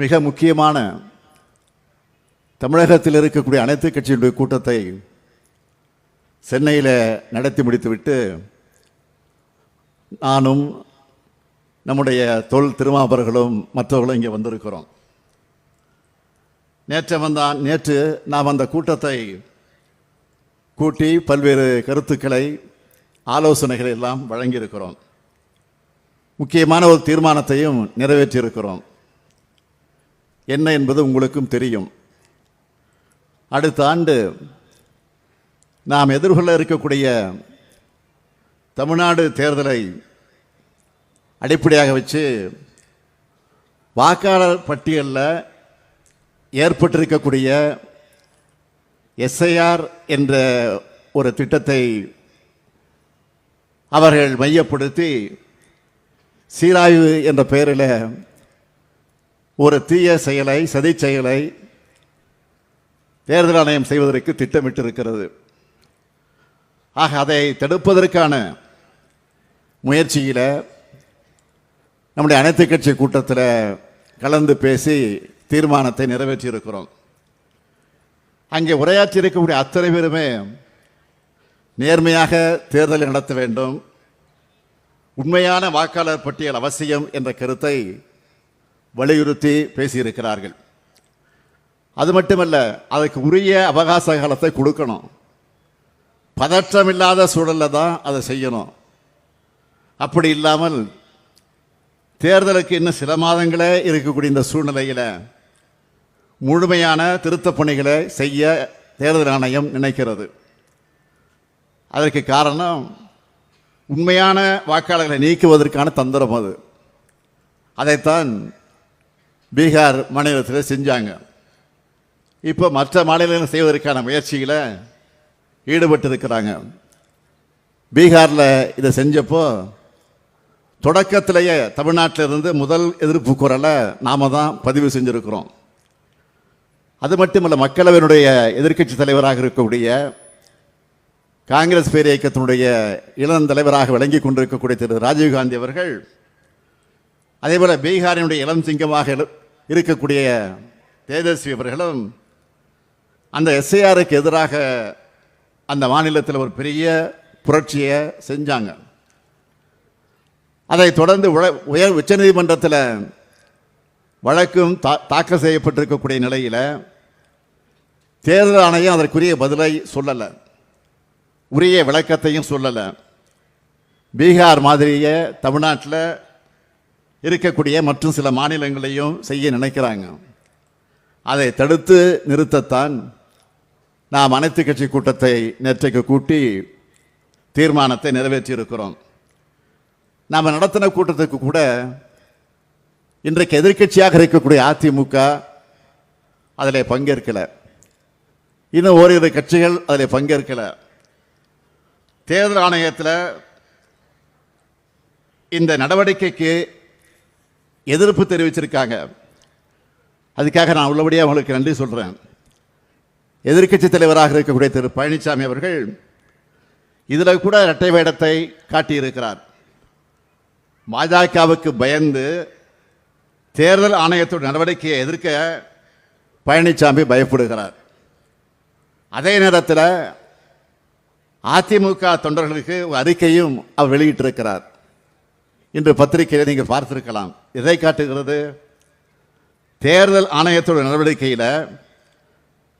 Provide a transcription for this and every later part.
மிக முக்கியமான தமிழகத்தில் இருக்கக்கூடிய அனைத்து கட்சியினுடைய கூட்டத்தை சென்னையில் நடத்தி முடித்துவிட்டு நானும் நம்முடைய தொல் திருமாபர்களும் மற்றவர்களும் இங்கே வந்திருக்கிறோம். நேற்று வந்தான் நேற்று நாம் அந்த கூட்டத்தை கூட்டி பல்வேறு கருத்துக்களை ஆலோசனைகளை எல்லாம் வழங்கியிருக்கிறோம். முக்கியமான ஒரு தீர்மானத்தையும் நிறைவேற்றியிருக்கிறோம். என்ன என்பது உங்களுக்கும் தெரியும். அடுத்த ஆண்டு நாம் எதிர்கொள்ள இருக்கக்கூடிய தமிழ்நாடு தேர்தலை அடிப்படையாக வச்சு வாக்காளர் பட்டியலில் ஏற்பட்டிருக்கக்கூடிய எஸ்ஐஆர் என்ற ஒரு திட்டத்தை அவர்கள் மையப்படுத்தி சீராய்வு என்ற பெயரில் ஒரு தீய செயலை சதி செயலை தேர்தல் ஆணையம் செய்வதற்கு திட்டமிட்டிருக்கிறது. ஆக அதை தடுப்பதற்கான முயற்சியில் நம்முடைய அனைத்து கட்சி கூட்டத்தில் கலந்து பேசி தீர்மானத்தை நிறைவேற்றியிருக்கிறோம். அங்கே உரையாற்றி இருக்கக்கூடிய அத்தனை பேருமே நேர்மையாக தேர்தலை நடத்த வேண்டும். உண்மையான வாக்காளர் பட்டியல் அவசியம் என்ற கருத்தை வலியுறுத்தி பேசியிருக்கிறார்கள். அது மட்டுமல்ல அதற்கு உரிய அவகாச காலத்தை கொடுக்கணும். பதற்றமில்லாத சூழலில் தான் அதை செய்யணும். அப்படி இல்லாமல் தேர்தலுக்கு இன்னும் சில மாதங்களே இருக்கக்கூடிய இந்த சூழ்நிலையில் முழுமையான திருத்தப் பணிகளை செய்ய தேர்தல் ஆணையம் நினைக்கிறது. அதற்கு காரணம் உண்மையான வாக்காளர்களை நீக்குவதற்கான தந்திரம் அது. அதைத்தான் பீகார் மாநிலத்தில் செஞ்சாங்க. இப்போ மற்ற மாநிலங்கள் செய்வதற்கான முயற்சியில் ஈடுபட்டு இருக்கிறாங்க பீகாரில் இதை செஞ்சப்போ தொடக்கத்திலேயே தமிழ்நாட்டிலிருந்து முதல் எதிர்ப்பு குரலை நாம தான் பதிவு செஞ்சுருக்கிறோம். அது மட்டுமல்ல மக்களவையினுடைய எதிர்க்கட்சி தலைவராக இருக்கக்கூடிய காங்கிரஸ் பேர் இயக்கத்தினுடைய இளம் தலைவராக விளங்கி கொண்டிருக்கக்கூடிய திரு. ராஜீவ்காந்தி அவர்கள் அதேபோல் பீகாரினுடைய இளம் சிங்கமாக இருக்கக்கூடிய தேஜஸ்வி அவர்களும் அந்த எஸ்ஐஆருக்கு எதிராக அந்த மாநிலத்தில் ஒரு பெரிய புரட்சியை செஞ்சாங்க. அதைத் தொடர்ந்து உல- உயர் உச்சநீதிமன்றத்தில் வழக்கும் தா- தாக்கல் செய்யப்பட்டிருக்கக்கூடிய நிலையில் தேர்தல் ஆணையம் அதற்குரிய பதிலை சொல்லலை. உரிய விளக்கத்தையும் சொல்லலை. பீகார் மாதிரியே தமிழ்நாட்டில் இருக்கக்கூடிய மற்றும் சில மாநிலங்களையும் செய்ய நினைக்கிறாங்க. அதை தடுத்து நிறுத்தத்தான் நாம் அனைத்து கட்சி கூட்டத்தை நேற்றைக்கு கூட்டி தீர்மானத்தை நிறைவேற்றியிருக்கிறோம். நாம் நடத்தின கூட்டத்துக்கு கூட இன்றைக்கு எதிர்க்கட்சியாக இருக்கக்கூடிய அதிமுக அதில் பங்கேற்கலை. இன்னும் ஓரிரு கட்சிகள் அதில் பங்கேற்கலை. தேர்தல் ஆணையத்தில் இந்த நடவடிக்கைக்கு எதிர்ப்பு தெரிவிச்சிருக்காங்க. அதுக்காக நான் உள்ளபடியாக அவங்களுக்கு நன்றி சொல்கிறேன் எதிர்க்கட்சி தலைவராக இருக்கக்கூடிய திரு பழனிசாமி அவர்கள் இதில் கூட இரட்டை வேடத்தை காட்டியிருக்கிறார். பாஜகவுக்கு பயந்து தேர்தல் ஆணையத்தோட நடவடிக்கையை எதிர்க்க பழனிசாமி பயப்படுகிறார். அதே நேரத்தில் அதிமுக தொண்டர்களுக்கு ஒரு அறிக்கையும் அவர் வெளியிட்டிருக்கிறார். இன்று பத்திரிகையில் நீங்கள் பார்த்திருக்கலாம். எதை காட்டுகிறது? தேர்தல் ஆணையத்தோட நடவடிக்கையில்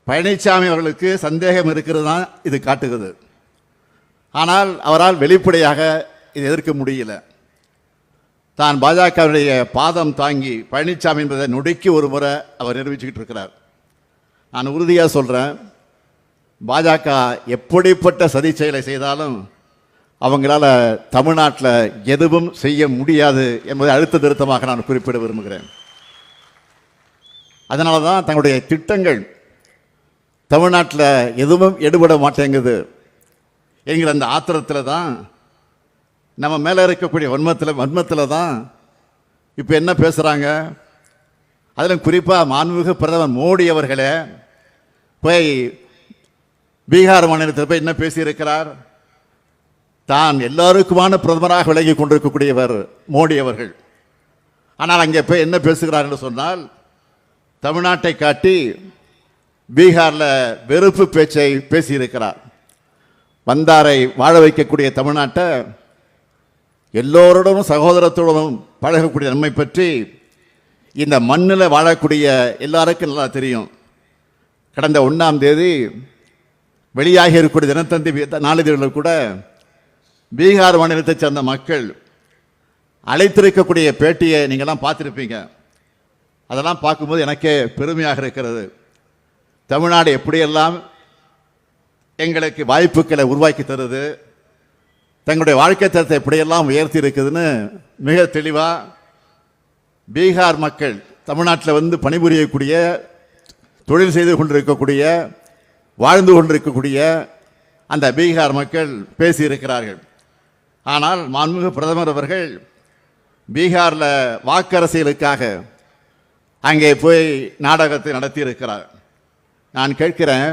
பழனிசாமி அவர்களுக்கு சந்தேகம் இருக்கிறது தான் இது காட்டுகிறது. ஆனால் அவரால் வெளிப்படையாக இதை எதிர்க்க முடியல. தான் பாஜகவுடைய பாதம் தாங்கி பழனிசாமி என்பதை நொடிக்கு ஒரு முறை அவர் நிரூபிச்சுக்கிட்டு இருக்கிறார். நான் உறுதியாக சொல்கிறேன் பாஜக எப்படிப்பட்ட சதி செயலை செய்தாலும் அவங்களால தமிழ்நாட்டில் எதுவும் செய்ய முடியாது என்பதை அழுத்த திருத்தமாக நான் குறிப்பிட விரும்புகிறேன். அதனால தான் தங்களுடைய திட்டங்கள் தமிழ்நாட்டில் எதுவும் எடுபட மாட்டேங்குது. என்கிற அந்த ஆத்திரத்தில் தான் நம்ம மேலே இருக்கக்கூடிய வன்மத்தில் வன்மத்தில் தான் இப்போ என்ன பேசுகிறாங்க அதிலும் குறிப்பாக மாண்புமிகு பிரதமர் மோடி அவர்களே போய் பீகார் மாநிலத்தில் போய் என்ன பேசியிருக்கிறார்? தான் எல்லாருக்குமான பிரதமராக விளங்கி கொண்டிருக்கக்கூடியவர் மோடி அவர்கள். ஆனால் அங்கே போய் என்ன பேசுகிறார் என்று சொன்னால் தமிழ்நாட்டை காட்டி பீகாரில் வெறுப்பு பேச்சை பேசியிருக்கிறார். வந்தாரை வாழ வைக்கக்கூடிய தமிழ்நாட்டை எல்லோருடனும் சகோதரத்துடனும் பழகக்கூடிய நன்மை பற்றி இந்த மண்ணில் வாழக்கூடிய எல்லாருக்கும் நல்லா தெரியும். கடந்த ஒன்றாம் தேதி வெளியாகி இருக்கக்கூடிய தினத்தந்தி நாளிதழில் நாளிதழ்களில் கூட பீகார் மாநிலத்தைச் சேர்ந்த மக்கள் அழைத்திருக்கக்கூடிய பேட்டியை நீங்கள்லாம் பார்த்துருப்பீங்க. அதெல்லாம் பார்க்கும்போது எனக்கே பெருமையாக இருக்கிறது. தமிழ்நாடு எப்படியெல்லாம் எங்களுக்கு வாய்ப்புகளை உருவாக்கி தருது தங்களுடைய வாழ்க்கை தரத்தை எப்படியெல்லாம் உயர்த்தி இருக்குதுன்னு மிக தெளிவாக பீகார் மக்கள் தமிழ்நாட்டில் வந்து பணிபுரியக்கூடிய தொழில் செய்து கொண்டிருக்கக்கூடிய வாழ்ந்து கொண்டிருக்கக்கூடிய அந்த பீகார் மக்கள் பேசியிருக்கிறார்கள். ஆனால் மாண்புமிகு பிரதமர் அவர்கள் பீகாரில் வாக்கரசியலுக்காக அங்கே போய் நாடகத்தை நடத்தியிருக்கிறார். நான் கேட்கிறேன்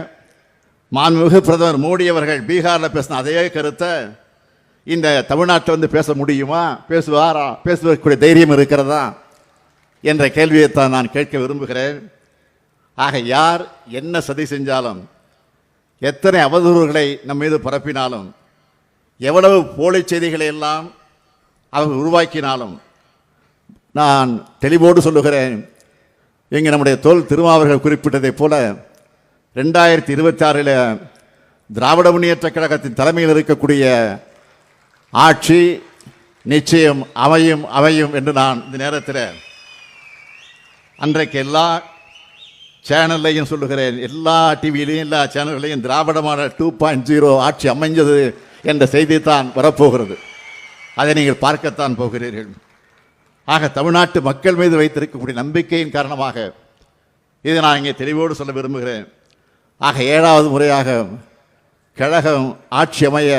மாண்புமிகு பிரதமர் மோடி அவர்கள் பீகாரில் பேசின அதே கருத்தை இந்த தமிழ்நாட்டில் வந்து பேச முடியுமா? பேசுவாரா? பேசுவதற்குரிய தைரியம் இருக்கிறதா? என்ற கேள்வியைத்தான் நான் கேட்க விரும்புகிறேன். ஆக யார் என்ன சதி செஞ்சாலும் எத்தனை அவதூறுகளை நம் மீது பரப்பினாலும் எவ்வளவு போலி செய்திகளை எல்லாம் அவர்கள் உருவாக்கினாலும் நான் தெளிவோடு சொல்லுகிறேன். இங்கே நம்முடைய தோல் திருமாவர்கள் குறிப்பிட்டதைப் போல ரெண்டாயிரத்தி இருபத்தாறில் திராவிட முன்னேற்ற கழகத்தின் தலைமையில் இருக்கக்கூடிய ஆட்சி நிச்சயம் அமையும் அமையும் என்று நான் இந்த நேரத்தில் அன்றைக்கு எல்லா சேனல்லையும் சொல்லுகிறேன். எல்லா டிவிலையும் எல்லா சேனல்களையும் திராவிடமான டூ பாயிண்ட் ஜீரோ ஆட்சி அமைஞ்சது என்ற செய்தி தான் வரப்போகிறது. அதை நீங்கள் பார்க்கத்தான் போகிறீர்கள். ஆக தமிழ்நாட்டு மக்கள் மீது வைத்திருக்கக்கூடிய நம்பிக்கையின் காரணமாக இதை நான் இங்கே தெளிவோடு சொல்ல விரும்புகிறேன். ஆக ஏழாவது முறையாக கழகம் ஆட்சி அமைய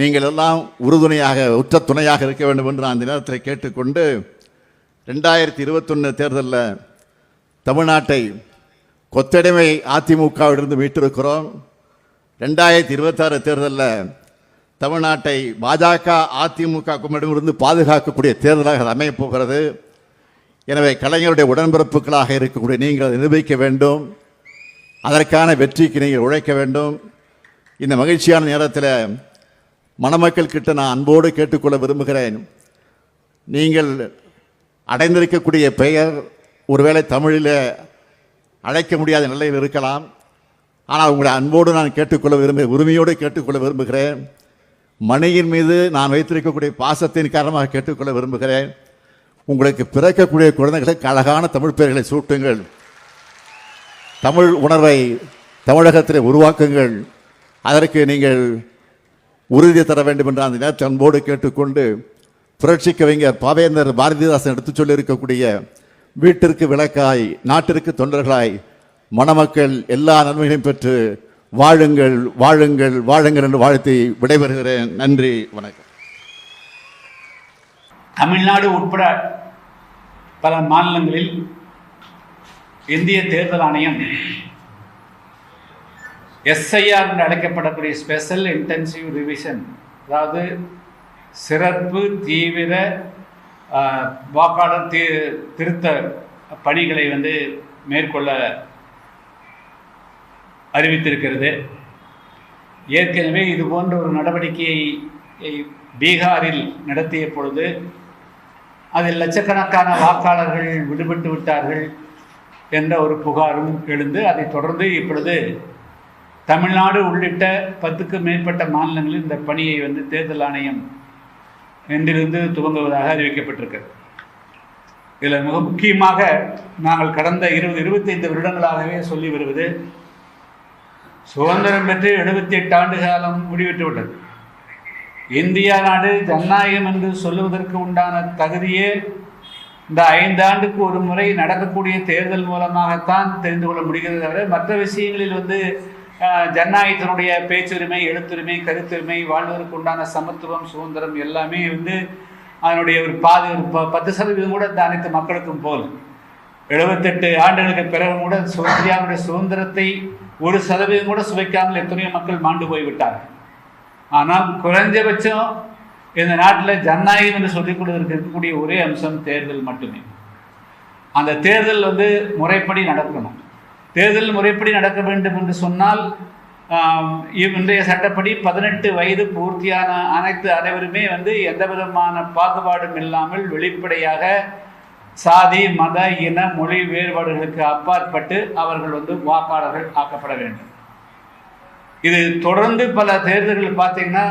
நீங்கள் எல்லாம் உறுதுணையாக உற்ற துணையாக இருக்க வேண்டும் என்று நான் இந்த நேரத்தில் கேட்டுக்கொண்டு ரெண்டாயிரத்தி இருபத்தொன்று தேர்தலில் தமிழ்நாட்டை கொத்தடிமை அதிமுகவிலிருந்து மீட்டிருக்கிறோம். ரெண்டாயிரத்தி இருபத்தாறு தேர்தலில் தமிழ்நாட்டை பாஜக அதிமுக கும்பலிடமிருந்து பாதுகாக்கக்கூடிய தேர்தலாக அது அமையப் போகிறது. எனவே கலைஞருடைய உடன்பிறப்புகளாக இருக்கக்கூடிய நீங்கள் அதை நிரூபிக்க வேண்டும். அதற்கான வெற்றிக்கு நீங்கள் உழைக்க வேண்டும். இந்த மகிழ்ச்சியான நேரத்தில் மணமக்கள் கிட்ட நான் அன்போடு கேட்டுக்கொள்ள விரும்புகிறேன். நீங்கள் அடைந்திருக்கக்கூடிய பெயர் ஒருவேளை தமிழில் அழைக்க முடியாத நிலையில் இருக்கலாம். ஆனால் உங்களை அன்போடு நான் கேட்டுக்கொள்ள விரும்ப உரிமையோடு கேட்டுக்கொள்ள விரும்புகிறேன். மணியின் மீது நான் வைத்திருக்கக்கூடிய பாசத்தின் காரணமாக கேட்டுக்கொள்ள விரும்புகிறேன். உங்களுக்கு பிறக்கக்கூடிய குழந்தைகளுக்கு அழகான தமிழ் பெயர்களை சூட்டுங்கள். தமிழ் உணர்வை தமிழகத்தில் உருவாக்குங்கள். அதற்கு நீங்கள் உறுதி தர வேண்டும் என்ற அந்த நேரத்தை அன்போடு கேட்டுக்கொண்டு புரட்சி கவிஞர் பாவேந்தர் பாரதிதாசன் எடுத்துச் சொல்லியிருக்கக்கூடிய வீட்டிற்கு விளக்காய் நாட்டிற்கு தொண்டர்களாய் மணமக்கள் எல்லா நன்மைகளையும் பெற்று வாழுங்கள் வாழுங்கள் வாழுங்கள் என்று வாழ்த்தி விடைபெறுகிறேன். நன்றி வணக்கம். தமிழ்நாடு உட்பட பல மாநிலங்களில் இந்திய தேர்தல் ஆணையம் எஸ்ஐஆர் என்று அழைக்கப்படக்கூடிய ஸ்பெஷல் இன்டென்சிவ் ரிவிஷன் அதாவது சிறப்பு தீவிர ஆஹ், வாக்காளர் தி திருத்த பணிகளை வந்து மேற்கொள்ள அறிவித்திருக்கிறது. ஏற்கனவே இது போன்ற ஒரு நடவடிக்கையை பீகாரில் நடத்திய பொழுது அதில் லட்சக்கணக்கான வாக்காளர்கள் விடுபட்டு விட்டார்கள் என்ற ஒரு புகாரும் எழுந்து அதைத் தொடர்ந்து இப்பொழுது தமிழ்நாடு உள்ளிட்ட பத்துக்கு மேற்பட்ட மாநிலங்களில் இந்த பணியை வந்து தேர்தல் ஆணையம் என்றிருந்து துவங்குவதாக அறிவிக்கப்பட்டிருக்கிறது. இதில் மிக முக்கியமாக நாங்கள் கடந்த இருபது இருபத்தைந்து வருடங்களாகவே சொல்லி வருவது சுதந்திரம் பெற்று எழுபத்தி எட்டு ஆண்டு காலம் முடிவிட்டு விட்டது இந்தியா நாடு ஜனநாயகம் என்று சொல்லுவதற்கு உண்டான தகுதியே இந்த ஐந்தாண்டுக்கு ஒரு முறை நடக்கக்கூடிய தேர்தல் மூலமாகத்தான் தெரிந்து கொள்ள முடிகிறது தவிர மற்ற விஷயங்களில் வந்து ஜனநாயகத்தினுடைய பேச்சுரிமை எழுத்துரிமை கருத்துரிமை வாழ்வதற்கு உண்டான சமத்துவம் சுதந்திரம் எல்லாமே வந்து அதனுடைய ஒரு பாதி ஒரு ப- பத்து சதவீதம் கூட இந்த அனைத்து மக்களுக்கும் போல் எழுபத்தெட்டு ஆண்டுகளுக்கு பிறகு கூட சு- இந்தியாவுடைய சுதந்திரத்தை ஒரு சதவீதம் கூட சுவைக்காமல் எத்தனையோ மக்கள் மாண்டு போய்விட்டார்கள். ஆனால் குறைஞ்சபட்சம் இந்த நாட்டில் ஜனநாயகம் என்று சொல்லிக் கொள்வதற்கு இருக்கக்கூடிய ஒரே அம்சம் தேர்தல் மட்டுமே. அந்த தேர்தல் வந்து முறைப்படி நடக்கணும். தேர்தல் முறைப்படி நடக்க வேண்டும் என்று சொன்னால் இன்றைய சட்டப்படி பதினெட்டு வயது பூர்த்தியான அனைத்து அனைவருமே வந்து எந்த விதமான பாகுபாடும் இல்லாமல் வெளிப்படையாக சாதி மத இன மொழி வேறுபாடுகளுக்கு அப்பாற்பட்டு அவர்கள் வந்து வாக்காளர்கள் ஆக்கப்பட வேண்டும். இது தொடர்ந்து பல தேர்தல்கள் பார்த்தீங்கன்னா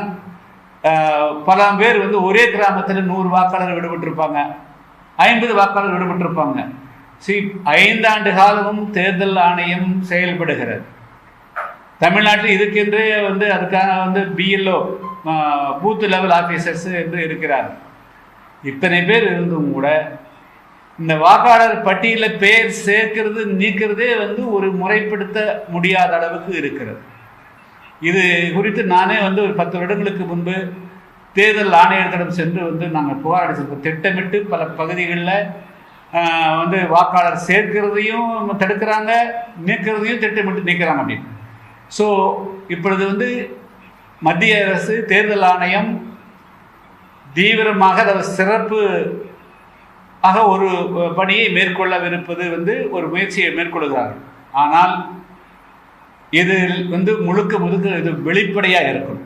பல பேர் வந்து ஒரே கிராமத்தில் நூறு வாக்காளர் விடுபட்டிருப்பாங்க. ஐம்பது வாக்காளர் விடுபட்டிருப்பாங்க. சி ஐந்தாண்டு காலமும் தேர்தல் ஆணையம் செயல்படுகிறது. தமிழ்நாட்டில் இதுக்கென்றே வந்து அதுக்கான வந்து பிஎல்ஓ பூத்து லெவல் ஆஃபீஸர்ஸ் என்று இருக்கிறார் இத்தனை பேர் இருந்தும் கூட இந்த வாக்காளர் பட்டியலில் பேர் சேர்க்கிறது நீக்கிறதே வந்து ஒரு முறைப்படுத்த முடியாத அளவுக்கு இருக்கிறது. இது குறித்து நானே வந்து ஒரு பத்து வருடங்களுக்கு முன்பு தேர்தல் ஆணையர்களிடம் சென்று வந்து நாங்கள் புகார் அடிச்சிருக்கோம் திட்டமிட்டு பல பகுதிகளில் வந்து வாக்காளர் சேர்க்கிறதையும் தடுக்கிறாங்க நீக்கிறதையும் திட்டமிட்டு நீக்கிறாங்க அப்படின்னு. ஸோ இப்பொழுது வந்து மத்திய அரசு தேர்தல் ஆணையம் தீவிரமாக அதாவது சிறப்பு ஆக ஒரு பணியை மேற்கொள்ளவிருப்பது வந்து ஒரு முயற்சியை மேற்கொள்கிறார்கள் ஆனால் இதில் வந்து முழுக்க முழுக்க இது வெளிப்படையாக இருக்கும்.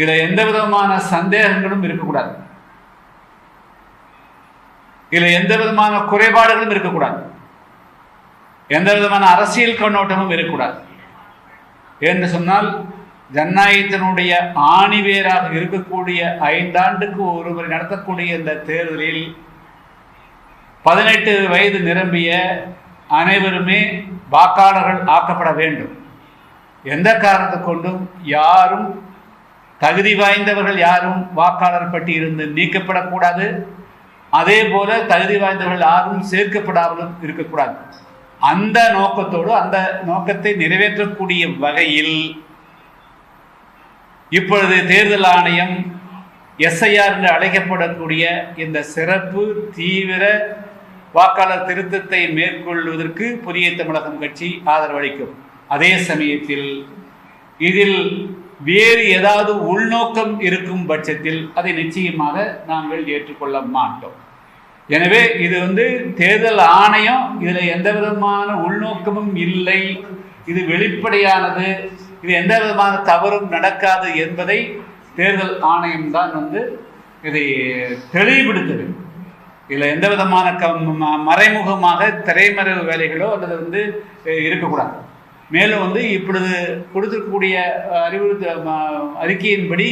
இதில் எந்த விதமான சந்தேகங்களும் இருக்கக்கூடாது. இதில் எந்த விதமான குறைபாடுகளும் இருக்கக்கூடாது. எந்த விதமான அரசியல் கண்ணோட்டமும் இருக்கக்கூடாது. என்று சொன்னால் ஜனநாயகத்தினுடைய ஆணிவேராக இருக்கக்கூடிய ஐந்தாண்டுக்கு ஒருமுறை நடத்தக்கூடிய இந்த தேர்தலில் பதினெட்டு வயது நிரம்பிய அனைவருமே வாக்காளர்கள் ஆக்கப்பட வேண்டும். எந்த காரணத்தை கொண்டும் யாரும் தகுதி வாய்ந்தவர்கள் யாரும் வாக்காளர் பட்டியிலிருந்து நீக்கப்படக்கூடாது. அதே போல தகுதி வாய்ந்தவர்கள் யாரும் சேர்க்கப்படாமலும் இருக்கக்கூடாது. அந்த நோக்கத்தோடு அந்த நோக்கத்தை நிறைவேற்றக்கூடிய வகையில் இப்பொழுது தேர்தல் ஆணையம் எஸ்ஐஆர் என்று அழைக்கப்படக்கூடிய இந்த சிறப்பு தீவிர வாக்காளர் திருத்தத்தை மேற்கொள்வதற்கு புதிய தமிழகம் கட்சி ஆதரவளிக்கும். அதே சமயத்தில் இதில் வேறு ஏதாவது உள்நோக்கம் இருக்கும் பட்சத்தில் அதை நிச்சயமாக நாங்கள் ஏற்றுக்கொள்ள மாட்டோம். எனவே இது வந்து தேர்தல் ஆணையம் இதில் எந்த விதமான உள்நோக்கமும் இல்லை. இது வெளிப்படையானது. இது எந்த விதமான தவறும் நடக்காது என்பதை தேர்தல் ஆணையம் தான் வந்து இதை தெளிவுபடுத்துது. இதில் எந்த விதமான க மறைமுகமாக திரைமறைவு வேலைகளோ அல்லது வந்து இருக்கக்கூடாது. மேலும் வந்து இப்பொழுது கொடுத்திருக்கக்கூடிய அறிவுறுத்த அறிக்கையின்படி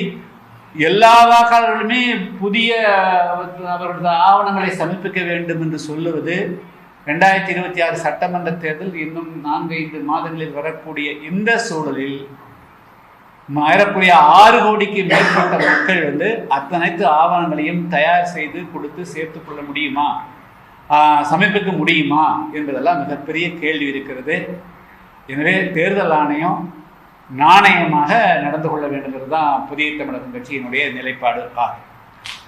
எல்லா வாக்காளர்களுமே புதிய அவர்களது ஆவணங்களை சமர்ப்பிக்க வேண்டும் என்று சொல்லுவது ரெண்டாயிரத்தி இருபத்தி ஆறு சட்டமன்ற தேர்தல் இன்னும் நான்கு ஐந்து மாதங்களில் வரக்கூடிய இந்த சூழலில் ஏறக்குறைய ஆறு கோடிக்கு மேற்பட்ட மக்கள் வந்து அத்தனைத்து ஆவணங்களையும் தயார் செய்து கொடுத்து சேர்த்து கொள்ள முடியுமா? சமர்ப்பிக்க முடியுமா என்பதெல்லாம் மிகப்பெரிய கேள்வி இருக்கிறது. எனவே தேர்தல் ஆணையம் நாணயமாக நடந்து கொள்ள வேண்டுங்கிறது தான் புதிய தமிழகம் கட்சியினுடைய நிலைப்பாடு ஆகும்.